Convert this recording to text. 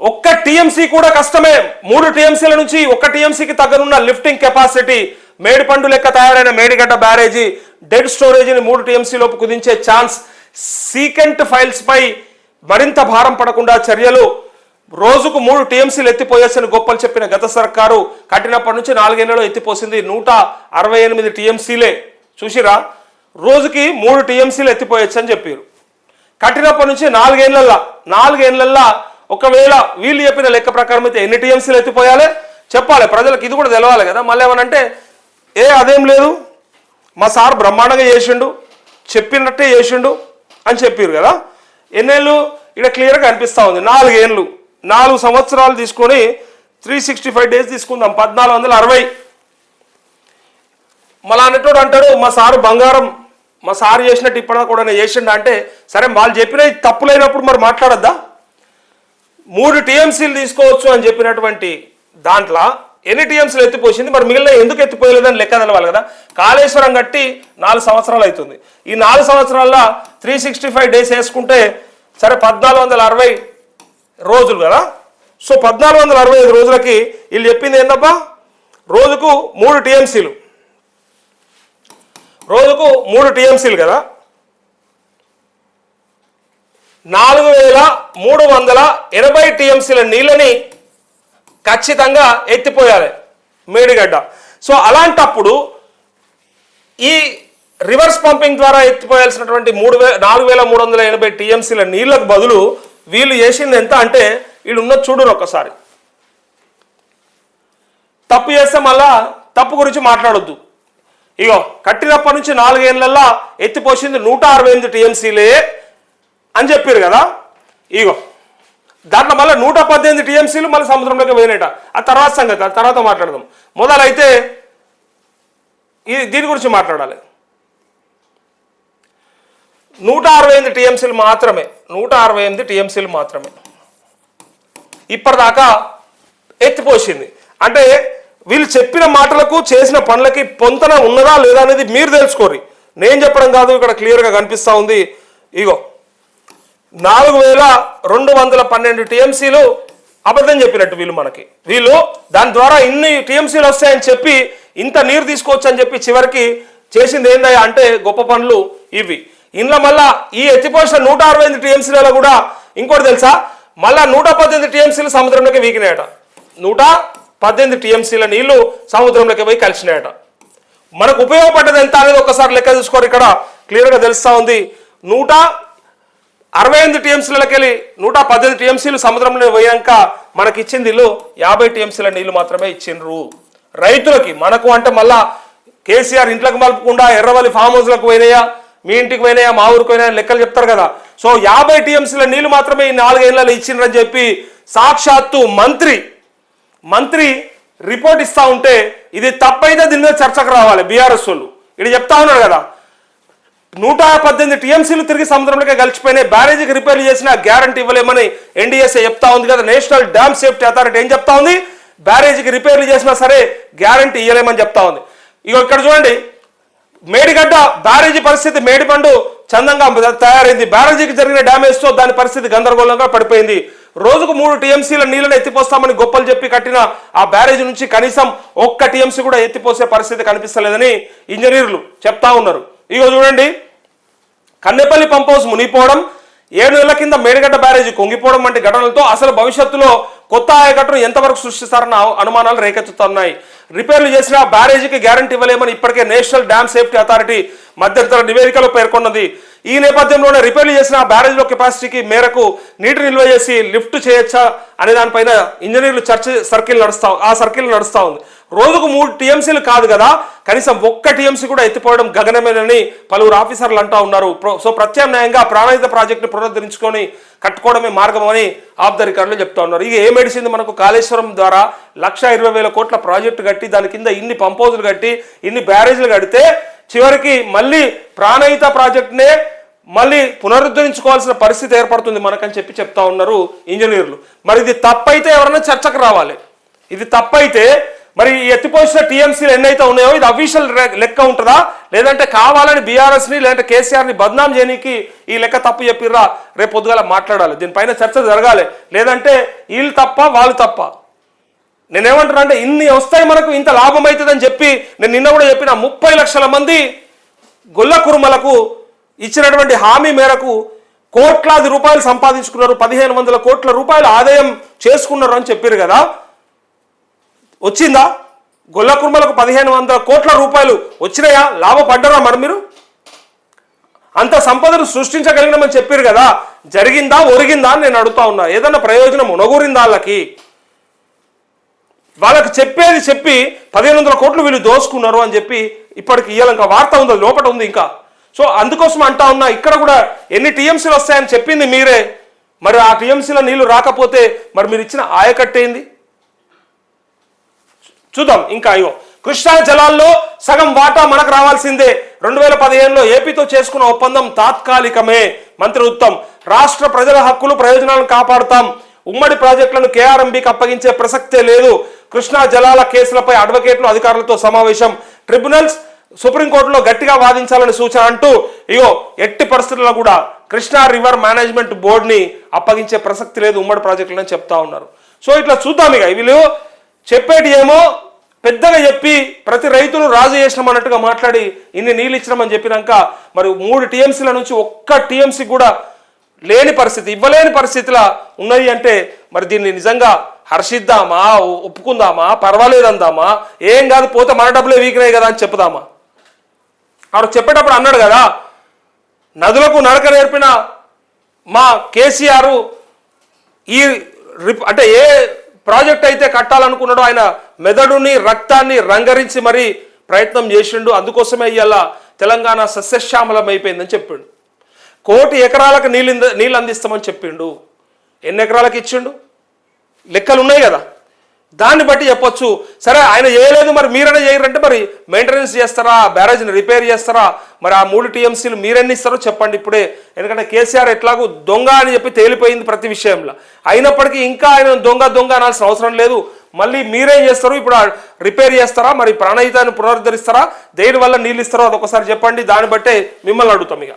ఒక్క టీఎంసీ కూడా కష్టమే. మూడు టీఎంసీల నుంచి ఒక్క టీఎంసీకి తగ్గనున్న లిఫ్టింగ్ కెపాసిటీ మేడిపండు లెక్క తయారైన మేడిగడ్డ బ్యారేజీ డెడ్ స్టోరేజీని మూడు టీఎంసీలోపు కుదించే ఛాన్స్ సీకెంట్ ఫైల్స్ పై మరింత భారం పడకుండా చర్యలు. రోజుకు మూడు టీఎంసీలు ఎత్తిపోయేసని గొప్పలు చెప్పిన గత సర్కారు కట్టినప్పటి నుంచి నాలుగేళ్ళలో ఎత్తిపోసింది నూట అరవై ఎనిమిది టీఎంసీలే. చూసిరా? రోజుకి మూడు టీఎంసీలు ఎత్తిపోయొచ్చు అని చెప్పారు కట్టినప్పటి నుంచి నాలుగేళ్ళల్లా నాలుగేళ్ళల్లా ఒకవేళ వీళ్ళు చెప్పిన లెక్క ప్రకారం అయితే ఎన్ని టీఎంసీలు ఎత్తిపోయాలి? చెప్పాలి. ప్రజలకు ఇది కూడా తెలవాలి కదా. మళ్ళీ ఏమనంటే ఏ అదేం లేదు. మా సార్ బ్రహ్మాండంగా చేసిండు. చెప్పినట్టే చేసిండు అని చెప్పారు కదా. ఎన్నేళ్ళు ఇక్కడ క్లియర్గా అనిపిస్తూ ఉంది. నాలుగేళ్ళు నాలుగు సంవత్సరాలు తీసుకొని త్రీ సిక్స్టీ ఫైవ్ డేస్ తీసుకుందాం. పద్నాలుగు వందల అరవై. మళ్ళా అన్నట్టు అంటాడు మా సారు బంగారం మా సారు చేసినట్టు ఇప్పటిదాకా కూడా చేసిండు అంటే సరే వాళ్ళు చెప్పిన తప్పులైనప్పుడు మరి మాట్లాడద్దా? మూడు టీఎంసీలు తీసుకోవచ్చు అని చెప్పినటువంటి దాంట్లో ఎన్ని టీఎంసీలు ఎత్తిపోసింది? మరి మిగిలిన ఎందుకు ఎత్తిపోయలేదని లెక్క తెలవాలి కదా. కాళేశ్వరం కట్టి నాలుగు సంవత్సరాలు అవుతుంది. ఈ నాలుగు సంవత్సరాల్లో త్రీ సిక్స్టీ ఫైవ్ డేస్ వేసుకుంటే సరే పద్నాలుగు వందల అరవై రోజులు కదా. సో పద్నాలుగు వందల అరవై ఐదు రోజులకి వీళ్ళు చెప్పింది ఏందబ్బా? రోజుకు మూడు టీఎంసీలు. రోజుకు మూడు టీఎంసీలు కదా. నాలుగు వేల మూడు వందల ఎనభై టీఎంసీల నీళ్ళని ఖచ్చితంగా ఎత్తిపోయాలి మేడిగడ్డ. సో అలాంటప్పుడు ఈ రివర్స్ పంపింగ్ ద్వారా ఎత్తిపోయాల్సినటువంటి మూడు వే నాలుగు వేల మూడు వందల ఎనభై టీఎంసీల నీళ్ళకు బదులు వీళ్ళు చేసింది ఎంత అంటే వీళ్ళు ఉన్నది చూడరు ఒక్కసారి. తప్పు చేస్తే మళ్ళా తప్పు గురించి మాట్లాడొద్దు. ఇగో కట్టినప్పటి నుంచి నాలుగేళ్ళల్లా ఎత్తిపోసింది నూట అరవై ఎనిమిది టీఎంసీలే అని చెప్పారు కదా? ఇగో. దాంట్లో మళ్ళీ నూట పద్దెనిమిది టీఎంసీలు మళ్ళీ సముద్రంలోకి పోయినట ఆ తర్వాత సంగతి ఆ తర్వాత మాట్లాడదాం. మొదలైతే ఇది దీని గురించి మాట్లాడాలి. నూట అరవై ఎనిమిది టీఎంసీలు మాత్రమే నూట అరవై ఎనిమిది టీఎంసీలు మాత్రమే ఇప్పటిదాకా ఎత్తిపోసింది. అంటే వీళ్ళు చెప్పిన మాటలకు చేసిన పనులకి పొంతన ఉన్నదా లేదా అనేది మీరు తెలుసుకోరు నేను చెప్పడం కాదు ఇక్కడ క్లియర్గా కనిపిస్తూ ఉంది. ఇగో. నాలుగు వేల రెండు వందల పన్నెండు టీఎంసీలు అబద్ధం చెప్పినట్టు వీళ్ళు మనకి. వీళ్ళు దాని ద్వారా ఇన్ని టీఎంసీలు వస్తాయని చెప్పి ఇంత నీరు తీసుకోవచ్చు అని చెప్పి చివరికి చేసింది ఏందయ్యా అంటే గొప్ప పనులు ఇవి. ఇందులో మళ్ళా ఈ ఎత్తిపోసిన నూట అరవై ఎనిమిది టీఎంసీలలో కూడా ఇంకోటి తెలుసా? మళ్ళా నూట పద్దెనిమిది టీఎంసీలు సముద్రంలోకి వీగినాయట నూట పద్దెనిమిది టీఎంసీల నీళ్ళు సముద్రంలోకి పోయి కలిసినాయట. మనకు ఉపయోగపడ్డది ఎంత అనేది ఒకసారి లెక్క చూసుకోరు ఇక్కడ. క్లియర్గా తెలుస్తూ ఉంది. నూట అరవై ఎనిమిది టీఎంసీలకి వెళ్ళి నూట పద్దెనిమిది టీఎంసీలు సముద్రంలో పోయాక మనకి ఇచ్చింది ఇల్లు యాభై టీఎంసీల నీళ్ళు మాత్రమే ఇచ్చిండ్రు. రైతులకి మనకు అంటే మళ్ళా కేసీఆర్ ఇంట్లోకి మలుపుకుండా ఎర్రవల్లి ఫామ్ హౌస్లకు పోయినాయా? మీ ఇంటికి పోయినాయా? మా ఊరికి పోయినాయా? లెక్కలు చెప్తారు కదా. సో యాభై టీఎంసీల నీళ్ళు మాత్రమే ఈ నాలుగేళ్ళలో ఇచ్చిండ్రని చెప్పి సాక్షాత్తు మంత్రి మంత్రి రిపోర్ట్ ఇస్తా ఉంటే ఇది తప్పైతే దీని మీద చర్చకు రావాలి బీఆర్ఎస్ వాళ్ళు. ఇది చెప్తా ఉన్నారు కదా. నూట పద్దెనిమిది టీఎంసీలు తిరిగి సముద్రంలోకి కలిసిపోయినాయి. బ్యారేజీకి రిపేర్లు చేసిన గ్యారంటీ ఇవ్వలేమని ఎన్డీఎస్ఏ చెప్తా ఉంది కదా. నేషనల్ డ్యామ్ సేఫ్టీ అథారిటీ ఏం చెప్తా ఉంది? బ్యారేజీకి రిపేర్లు చేసినా సరే గ్యారంటీ ఇవ్వలేమని చెప్తా ఉంది. ఇక ఇక్కడ చూడండి. మేడిగడ్డ బ్యారేజీ పరిస్థితి మేడిపండు చందంగా తయారైంది. బ్యారేజీకి జరిగిన డ్యామేజ్తో దాని పరిస్థితి గందరగోళంగా పడిపోయింది. రోజుకు మూడు టీఎంసీల నీళ్ళని ఎత్తిపోస్తామని గొప్పలు చెప్పి కట్టిన ఆ బ్యారేజీ నుంచి కనీసం ఒక్క టీఎంసీ కూడా ఎత్తిపోసే పరిస్థితి కనిపిస్తలేదని ఇంజనీర్లు చెప్తా ఉన్నారు. ఇగో చూడండి. కన్నెపల్లి పంప్ హౌస్ మునిగిపోవడం ఏడు నెలల కింద మేడిగడ్డ బ్యారేజీ కుంగిపోవడం వంటి ఘటనలతో అసలు భవిష్యత్తులో కొత్త ఆయకట్టును ఎంతవరకు సృష్టిస్తారన్న అనుమానాలు రేకెత్తుతున్నాయి. రిపేర్లు చేసిన బ్యారేజీకి గ్యారంటీ ఇవ్వలేమని ఇప్పటికే నేషనల్ డ్యామ్ సేఫ్టీ అథారిటీ మధ్యంతర నివేదికలో పేర్కొన్నది. ఈ నేపథ్యంలోనే రిపేర్లు చేసిన బ్యారేజ్లో కెపాసిటీకి మేరకు నీటి నిల్వ చేసి లిఫ్ట్ చేయొచ్చా అనే దానిపైన ఇంజనీర్లు చర్చ సర్కిల్ నడుస్తా ఆ సర్కిల్ నడుస్తూ ఉంది. రోజుకు మూడు టీఎంసీలు కాదు కదా కనీసం ఒక్క టీఎంసీ కూడా ఎత్తిపోవడం గగనమేనని పలువురు ఆఫీసర్లు అంటా ఉన్నారు. సో ప్రత్యామ్నాయంగా ప్రాణాయిత ప్రాజెక్టును పునరుద్ధరించుకొని కట్టుకోవడమే మార్గం అని ఆబ్దరికారులు చెప్తా ఉన్నారు. ఇక ఏమేడిసింది మెడిసింది మనకు కాళేశ్వరం ద్వారా లక్ష ఇరవై వేల కోట్ల ప్రాజెక్టు కట్టి దాని కింద ఇన్ని పంపోజులు కట్టి ఇన్ని బ్యారేజీలు కడితే చివరికి మళ్ళీ ప్రాణహిత ప్రాజెక్టునే మళ్ళీ పునరుద్ధరించుకోవాల్సిన పరిస్థితి ఏర్పడుతుంది మనకని చెప్పి చెప్తా ఉన్నారు ఇంజనీర్లు. మరి ఇది తప్పైతే ఎవరైనా చర్చకు రావాలి. ఇది తప్పైతే మరి ఎత్తిపోసిన టీఎంసీలు ఎన్నైతే ఉన్నాయో ఇది అఫీషియల్ లెక్క ఉంటుందా? లేదంటే కావాలని బీఆర్ఎస్ని లేదంటే కేసీఆర్ని బద్నాం చేయడానికి ఈ లెక్క తప్పు చెప్పిర్రా? రేపు పొద్దుగాల మాట్లాడాలి. దీనిపైన చర్చ జరగాలి. లేదంటే వీళ్ళు తప్ప వాళ్ళు తప్ప. నేనేమంటున్నా అంటే ఇన్ని వస్తాయి మనకు ఇంత లాభం అవుతుందని చెప్పి నేను నిన్న కూడా చెప్పిన ముప్పై లక్షల మంది గొల్ల కురుమలకు ఇచ్చినటువంటి హామీ మేరకు కోట్లాది రూపాయలు సంపాదించుకున్నారు. పదిహేను వందల కోట్ల రూపాయలు ఆదాయం చేసుకున్నారు అని చెప్పారు కదా. వచ్చిందా? గొల్ల కుర్మలకు పదిహేను వందల కోట్ల రూపాయలు వచ్చినాయా? లాభపడ్డరా మరి మీరు? అంత సంపదను సృష్టించగలిగినామని చెప్పారు కదా. జరిగిందా? ఒరిగిందా అని నేను అడుగుతా ఉన్నా. ఏదన్నా ప్రయోజనం ఉనగూరిందా వాళ్ళకి? వాళ్ళకి చెప్పేది చెప్పి పదిహేను వందల కోట్లు వీళ్ళు దోసుకున్నారు అని చెప్పి ఇప్పటికి ఇయ్యాలి. ఇంకా వార్త ఉంది లోపల ఉంది ఇంకా. సో అందుకోసం అంటా ఉన్నా ఇక్కడ కూడా ఎన్ని టీఎంసీలు వస్తాయని చెప్పింది మీరే. మరి ఆ టీఎంసీలో నీళ్ళు రాకపోతే మరి మీరు ఇచ్చిన ఆయకట్టేంది? చూద్దాం. ఇంకా అయ్యో కృష్ణా జలాల్లో సగం వాటా మనకు రావాల్సిందే. రెండు వేల పదిహేనులో ఏపీతో చేసుకున్న ఒప్పందం తాత్కాలికమే. మంత్రి ఉత్తమ్ రాష్ట్ర ప్రజల హక్కులు ప్రయోజనాలను కాపాడుతాం. ఉమ్మడి ప్రాజెక్టులను కేఆర్ఎంబీకి అప్పగించే ప్రసక్తే లేదు. కృష్ణా జలాల కేసులపై అడ్వకేట్లు అధికారులతో సమావేశం. ట్రిబ్యునల్స్ సుప్రీంకోర్టులో గట్టిగా వాదించాలని సూచన అంటూ ఇగో ఎట్టి పరిస్థితుల్లో కూడా కృష్ణా రివర్ మేనేజ్మెంట్ బోర్డుని అప్పగించే ప్రసక్తి లేదు ఉమ్మడి ప్రాజెక్టులని చెప్తా ఉన్నారు. సో ఇట్లా చూద్దాం ఇక. వీళ్ళు చెప్పేటి ఏమో పెద్దగా చెప్పి ప్రతి రైతును రాజు చేసినాం అన్నట్టుగా మాట్లాడి ఇన్ని నీళ్ళు ఇచ్చినామని చెప్పినాక మరి మూడు టీఎంసీల నుంచి ఒక్క టీఎంసీ కూడా లేని పరిస్థితి ఇవ్వలేని పరిస్థితిలా ఉన్నది అంటే మరి దీన్ని నిజంగా హర్షిద్దామా ఒప్పుకుందామా పర్వాలేదు అందామా ఏం కాదు పోతే మన డబ్బులే వీకినాయి కదా అని చెప్పుదామా? ఆవిడ చెప్పేటప్పుడు అన్నాడు కదా నదులకు నడక నేర్పిన మా కేసీఆర్ ఈ రిప్ అంటే ఏ ప్రాజెక్ట్ అయితే కట్టాలనుకున్నాడో ఆయన మెదడుని రక్తాన్ని రంగరించి మరి ప్రయత్నం చేసిండు. అందుకోసమే ఇవాళ తెలంగాణ సస్యశ్యామలం అయిపోయిందని చెప్పిండు. కోటి ఎకరాలకు నీళ్ళు నీళ్ళు అందిస్తామని చెప్పిండు. ఎన్ని ఎకరాలకు ఇచ్చిండు? లెక్కలు ఉన్నాయి కదా. దాన్ని బట్టి చెప్పొచ్చు. సరే ఆయన చేయలేదు మరి మీరైనా చేయరంటే మరి మెయింటెనెన్స్ చేస్తారా? బ్యారేజ్ని రిపేర్ చేస్తారా? మరి ఆ మూడు టీఎంసీలు మీరెన్ని ఇస్తారో చెప్పండి ఇప్పుడే. ఎందుకంటే కేసీఆర్ ఎట్లాగూ దొంగ అని చెప్పి తేలిపోయింది ప్రతి విషయంలో. అయినప్పటికీ ఇంకా ఆయన దొంగ దొంగ అనాల్సిన అవసరం లేదు. మళ్ళీ మీరేం చేస్తారు ఇప్పుడు రిపేర్ చేస్తారా? మరి ప్రాణహితాన్ని పునరుద్ధరిస్తారా? దేని వల్ల నీళ్ళు ఇస్తారో అదొకసారి చెప్పండి. దాన్ని బట్టే మిమ్మల్ని అడుగుతాం ఇక.